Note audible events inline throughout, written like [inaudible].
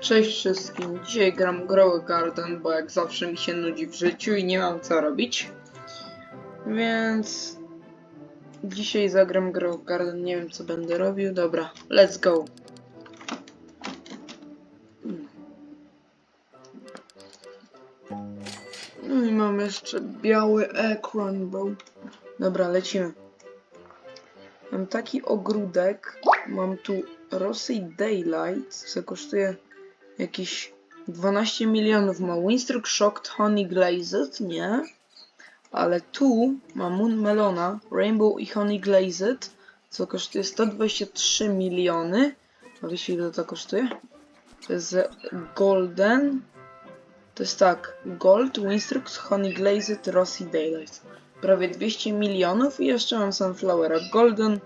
Cześć wszystkim. Dzisiaj gram Grow Garden, bo jak zawsze mi się nudzi w życiu i nie mam co robić. Więc dzisiaj zagram Grow Garden. Nie wiem co będę robił. Dobra, let's go. No i mam jeszcze biały ekran, bo... Dobra, lecimy. Mam taki ogródek. Mam tu Rosy Daylight, co kosztuje jakieś 12 milionów. Ma Winstruck Shocked Honey Glazed, nie? Ale tu ma Moon Melona, Rainbow i Honey Glazed, co kosztuje 123 miliony. A wiecie ile to kosztuje? To jest Golden. To jest tak, Gold, Winstruck, Honey Glazed, Rosy Daylight. Prawie 200 milionów i jeszcze mam Sunflowera. Golden,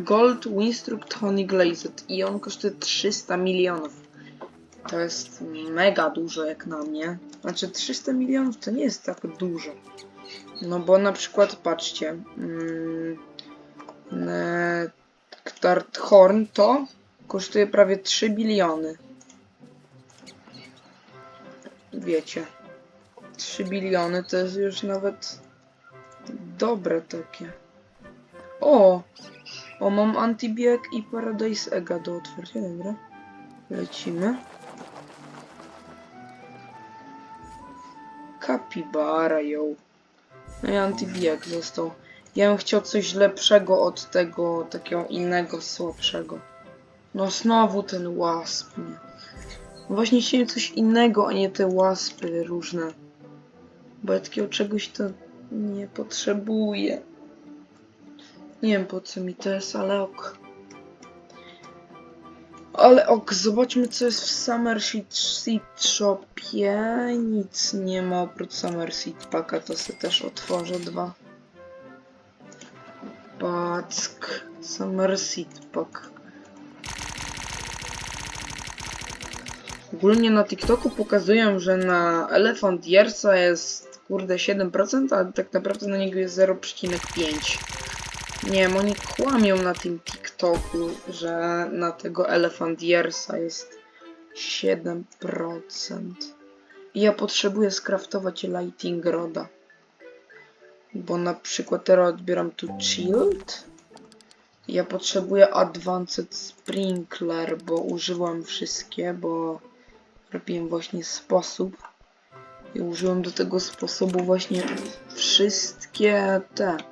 Gold, Winstruct, Honey Glazed i on kosztuje 300 milionów. To jest mega dużo jak na mnie. Znaczy 300 milionów to nie jest tak dużo. No bo na przykład patrzcie. Mm, Nektart Horn to kosztuje prawie 3 biliony. Wiecie. 3 biliony to jest już nawet dobre takie. O! O, mam Antibieg i Paradise Ega do otwarcia, dobra. Lecimy. Kapibara, ją. No i Antibieg został. Ja bym chciał coś lepszego od tego, takiego innego, słabszego. No znowu ten łasp, nie. Właśnie chciałem coś innego, a nie te łaspy różne. Bo ja takiego czegoś to nie potrzebuję. Nie wiem po co mi to jest, ale ok. Ale ok, zobaczmy co jest w Summer Seed, Shopie. Nic nie ma oprócz Summer Seed Packa, to sobie też otworzę dwa. Pack. Summer Seed Pack. Ogólnie na TikToku pokazują, że na Elephant Yearsa jest kurde 7%, a tak naprawdę na niego jest 0,5%. Nie wiem, oni kłamią na tym TikToku, że na tego Elephant Yearsa jest 7%. I ja potrzebuję skraftować Lighting Roda. Bo na przykład teraz odbieram tu Chilled. Ja potrzebuję Advanced Sprinkler, bo używam wszystkie, bo robiłem właśnie sposób. I użyłem do tego sposobu właśnie wszystkie te.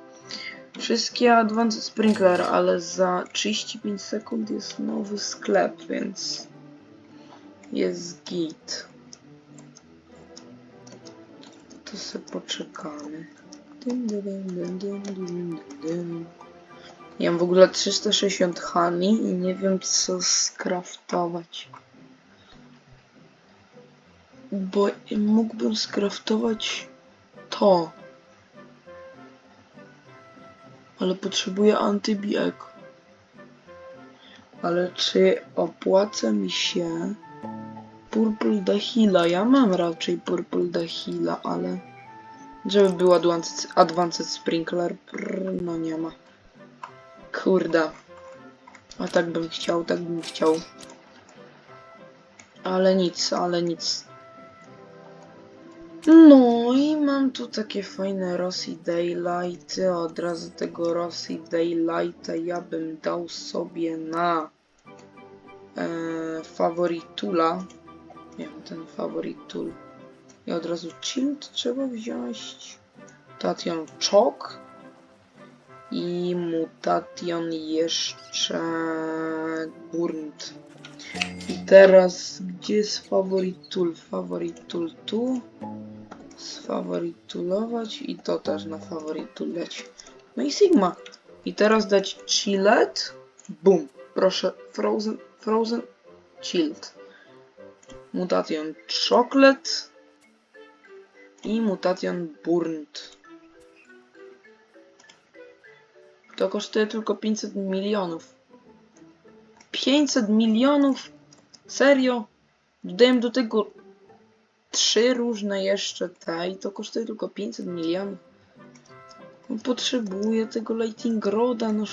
Wszystkie Advanced Sprinkler, ale za 35 sekund jest nowy sklep, więc jest git. To sobie poczekamy. Ja mam w ogóle 360 honey i nie wiem co skraftować. Bo mógłbym skraftować to. Ale potrzebuję antybieg. Ale czy opłaca mi się Purple Dahila? Ja mam raczej Purple Dahila, ale żeby był Advanced, advanced Sprinkler, no nie ma. Kurde. A tak bym chciał, tak bym chciał. Ale nic, ale nic. No i mam tu takie fajne Rosy Daylighty. Od razu tego Rosy Daylighta ja bym dał sobie na e, Favoritula. Nie wiem, ten Favoritul. I od razu Chilled trzeba wziąć. Mutation Chok. I Mutation jeszcze Burnt. I teraz, gdzie jest Favoritul? Favoritul tu sfaworytulować i to też na faworytuleć. No i Sigma. I teraz dać Chillet. Boom. Proszę. Frozen. Frozen. Chilled. Mutation Chocolate. I Mutation Burnt. To kosztuje tylko 500 milionów. 500 milionów? Serio? Dodałem do tego trzy różne jeszcze te i to kosztuje tylko 500 milionów. No, Potrzebuję tego Lighting Roda, no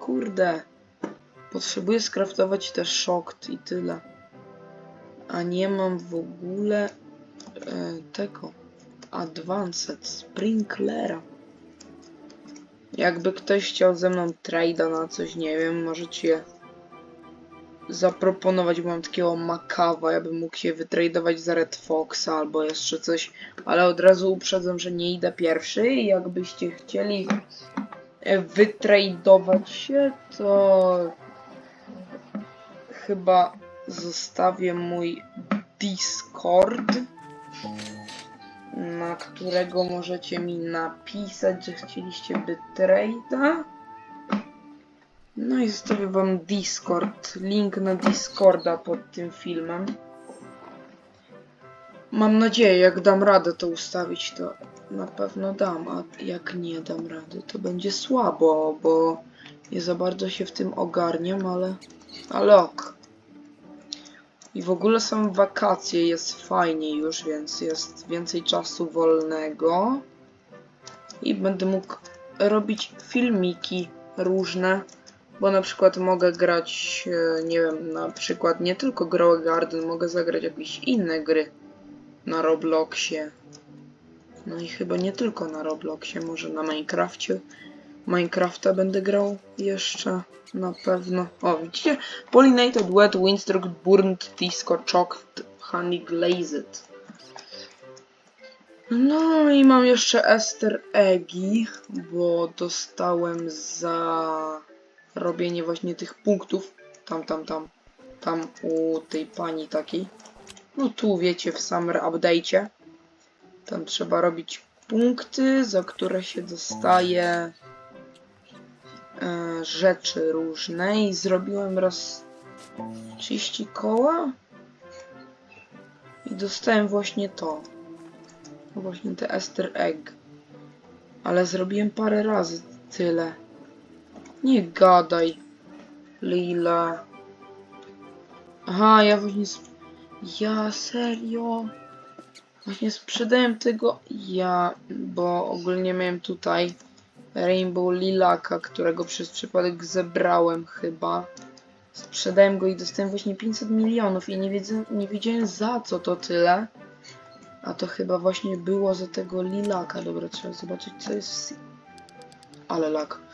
kurde. Potrzebuję skraftować te Shocked i tyle. A nie mam w ogóle e, tego Advanced Sprinklera. Jakby ktoś chciał ze mną trade'a na coś, nie wiem, możecie zaproponować, bo mam takiego Makawa, ja bym mógł się wytradować za Red Foxa albo jeszcze coś, ale od razu uprzedzam, że nie idę pierwszy i jakbyście chcieli wytradować się, to chyba zostawię mój Discord, na którego możecie mi napisać, że chcieliście by trade'a. No i zostawię wam Discord, link na Discorda pod tym filmem. Mam nadzieję, jak dam radę to ustawić, to na pewno dam, a jak nie dam rady, to będzie słabo, bo nie za bardzo się w tym ogarniam, ale, ale ok. I w ogóle są wakacje, jest fajnie już, więc jest więcej czasu wolnego. I będę mógł robić filmiki różne, bo na przykład mogę grać, e, nie wiem, na przykład nie tylko Grow Garden, mogę zagrać jakieś inne gry na Robloxie. No i chyba nie tylko na Robloxie, może na Minecrafcie. Minecrafta będę grał jeszcze na pewno. O, widzicie? Pollinated, wet, windstruck, burnt, disco, choked, honey glazed. No i mam jeszcze Ester Eggi, bo dostałem za robienie właśnie tych punktów. Tam, tam, tam. Tam u tej pani takiej. No tu wiecie, w Summer Update'cie. Tam trzeba robić punkty, za które się dostaje e, rzeczy różne i zrobiłem raz 30 koła i dostałem właśnie to. Właśnie te Ester Egg. Ale zrobiłem parę razy tyle. Nie gadaj. Lila. Aha, ja właśnie... Ja serio? Właśnie sprzedałem tego ja, bo ogólnie miałem tutaj Rainbow Lilaka, którego przez przypadek zebrałem chyba. Sprzedałem go i dostałem właśnie 500 milionów i nie, wiedzę, nie wiedziałem za co to tyle. A to chyba właśnie było za tego Lilaka. Dobra, trzeba zobaczyć co jest Ale lak.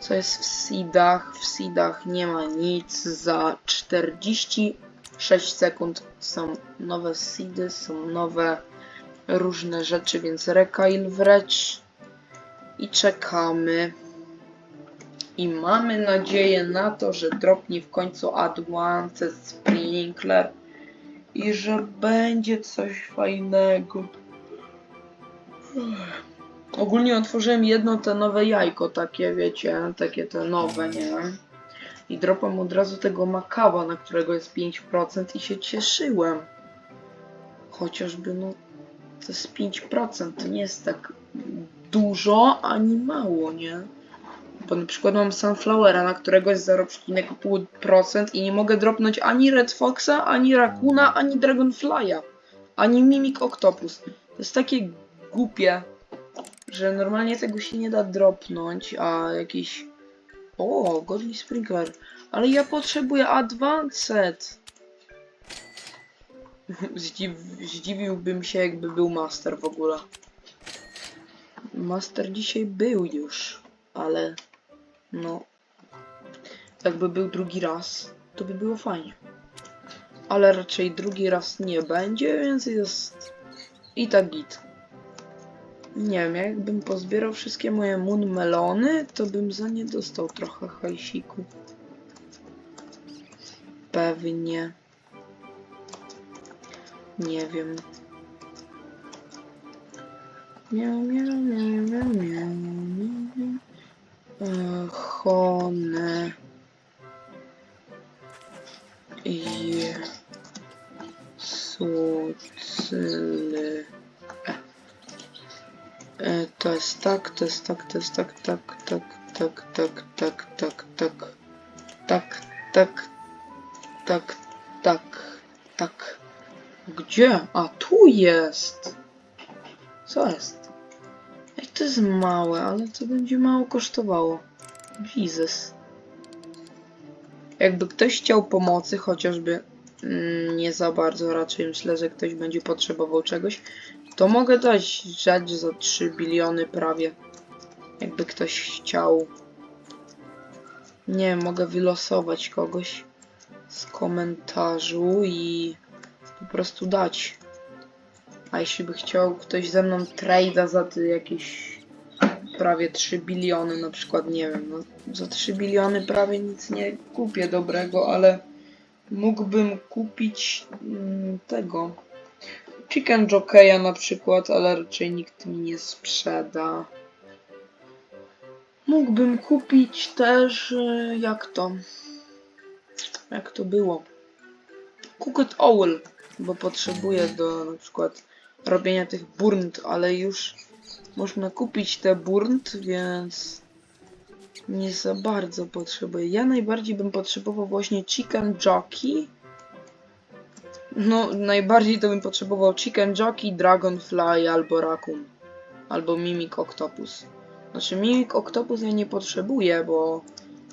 Co jest w seedach? W seedach nie ma nic. Za 46 sekund są nowe seedy, są nowe różne rzeczy, więc Rekail wrecz. I czekamy. I mamy nadzieję na to, że dropnie w końcu Advanced Sprinkler i że będzie coś fajnego. Ogólnie otworzyłem jedno te nowe jajko, takie wiecie, takie te nowe, nie? I dropam od razu tego makawa, na którego jest 5% i się cieszyłem. Chociażby no, to jest 5%, to nie jest tak dużo ani mało, nie? Bo na przykład mam Sunflowera, na którego jest 0,5% i nie mogę dropnąć ani Red Foxa, ani Rakuna, ani Dragonfly'a, ani Mimic Octopus. To jest takie głupie, że normalnie tego się nie da dropnąć, a jakiś... O, Godly Sprinkler. Ale ja potrzebuję Advanced. [laughs] Zdziw... Zdziwiłbym się, jakby był Master w ogóle. Master dzisiaj był już, ale no, jakby był drugi raz, to by było fajnie. Ale raczej drugi raz nie będzie, więc jest i tak git. Nie wiem, jakbym pozbierał wszystkie moje moon melony, to bym za nie dostał trochę hajsiku. Pewnie. Nie wiem. Miau, miau, miau, miau, miau, miau. E, Hone. I. To jest tak, to jest tak, to jest tak, tak, tak, tak, tak, tak, tak, tak, tak, tak, tak, tak, tak. Gdzie? A tu jest. Co jest? Ej, to jest małe, ale to będzie mało kosztowało. Jesus. Jakby ktoś chciał pomocy, chociażby mm, nie za bardzo raczej myślę, że ktoś będzie potrzebował czegoś, to mogę dać rzecz za 3 biliony prawie. Jakby ktoś chciał. Nie mogę wylosować kogoś z komentarzu i po prostu dać. A jeśli by chciał ktoś ze mną trade'a za jakieś prawie 3 biliony, na przykład, nie wiem, no, za 3 biliony prawie nic nie kupię dobrego, ale mógłbym kupić mm, tego Chicken Jockey'a na przykład, ale raczej nikt mi nie sprzeda. Mógłbym kupić też, e, jak to, jak to było, Cooked Owl, bo potrzebuję do na przykład robienia tych burnt, ale już można kupić te burnt, więc nie za bardzo potrzebuję. Ja najbardziej bym potrzebował właśnie Chicken Jockey. No, najbardziej to bym potrzebował Chicken Jockey, Dragonfly albo Raccoon. Albo Mimic Octopus. Znaczy Mimic Octopus ja nie potrzebuję, bo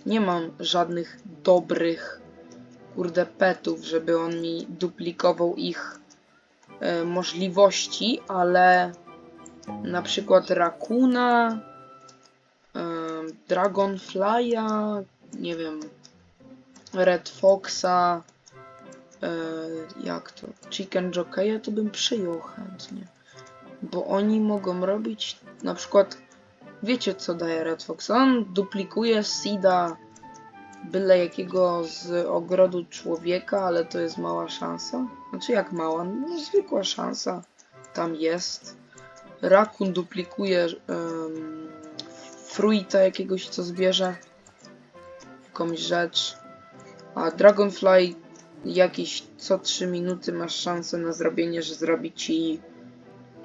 nie mam żadnych dobrych kurde petów, żeby on mi duplikował ich e, możliwości, ale na przykład Rakuna, e, Dragonfly'a, nie wiem, Red Foxa, e, jak to, Chicken Jockey'a to bym przyjął chętnie. Bo oni mogą robić na przykład, wiecie co daje Red Fox? On duplikuje Seeda byle jakiego z ogrodu człowieka, ale to jest mała szansa. Znaczy jak mała? No zwykła szansa tam jest. Rakun duplikuje um, fruita jakiegoś, co zbierze. Jakąś rzecz. A Dragonfly jakieś co 3 minuty masz szansę na zrobienie, że zrobi ci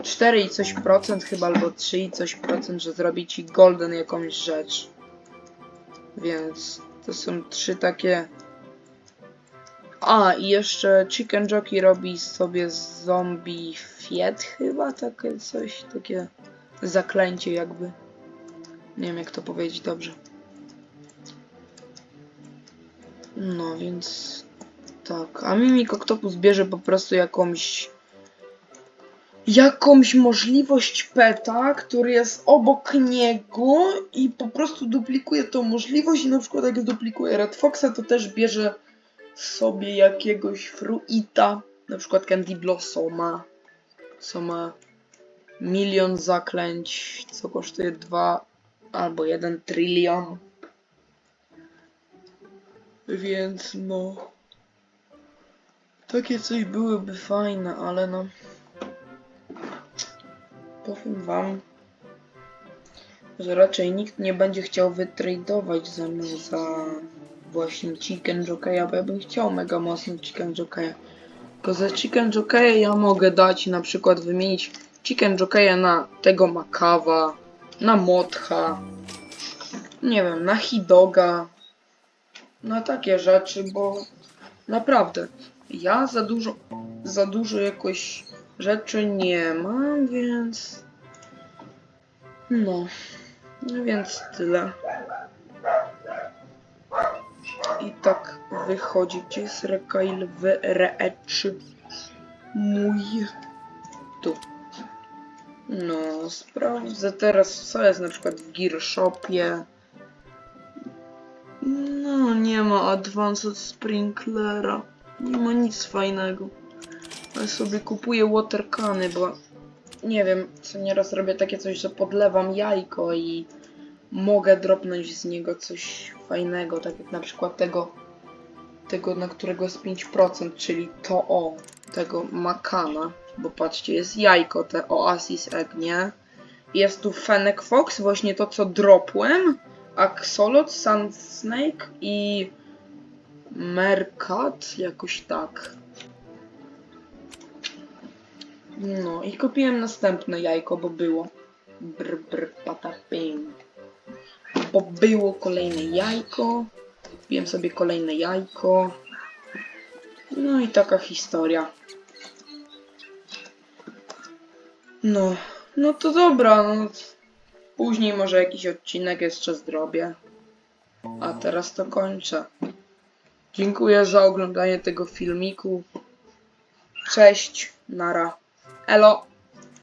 4 i coś procent chyba, albo 3 i coś procent, że zrobi ci golden jakąś rzecz. Więc to są trzy takie. A, i jeszcze Chicken Jockey robi sobie zombie fiet chyba, takie coś, takie zaklęcie jakby. Nie wiem jak to powiedzieć dobrze. No, więc tak. A Mimik Octopus bierze po prostu jakąś jakąś możliwość peta, który jest obok niego i po prostu duplikuje tą możliwość i na przykład jak duplikuje Red Foxa, to też bierze sobie jakiegoś fruita, na przykład Candy Blossoma, co ma milion zaklęć, co kosztuje 2 albo 1 trylion. Więc no... Takie coś byłyby fajne, ale no... Powiem wam, że raczej nikt nie będzie chciał wytradować ze mną za właśnie Chicken Jockey'a, bo ja bym chciał mega mocno Chicken Jockey'a. Tylko za Chicken Jockey'a ja mogę dać na przykład wymienić Chicken Jockey'a na tego Makawa, na Motcha, nie wiem, na Hidoga, na takie rzeczy, bo naprawdę ja za dużo, za dużo jakoś rzeczy nie mam, więc... No. No więc tyle. I tak wychodzi. Gdzie jest Rekail w Reeczy? Mój. Tu. No, sprawdzę teraz, co jest na przykład w Gear Shopie. No, nie ma Advanced Sprinklera. Nie ma nic fajnego. Ja sobie kupuję watercany, bo nie wiem, co nieraz robię takie coś, że podlewam jajko i mogę dropnąć z niego coś fajnego, tak jak na przykład tego, tego na którego jest 5%, czyli to o, tego makana, bo patrzcie, jest jajko, te Oasis Egg, nie? Jest tu Fennec Fox, właśnie to co dropłem, Axolot, Sand Snake i Mercat, jakoś tak. No i kupiłem następne jajko, bo było. Brr, brr, patapim. Bo było kolejne jajko. Kupiłem sobie kolejne jajko. No i taka historia. No, no to dobra. No. Później może jakiś odcinek jeszcze zrobię. A teraz to kończę. Dziękuję za oglądanie tego filmiku. Cześć, nara. Elo.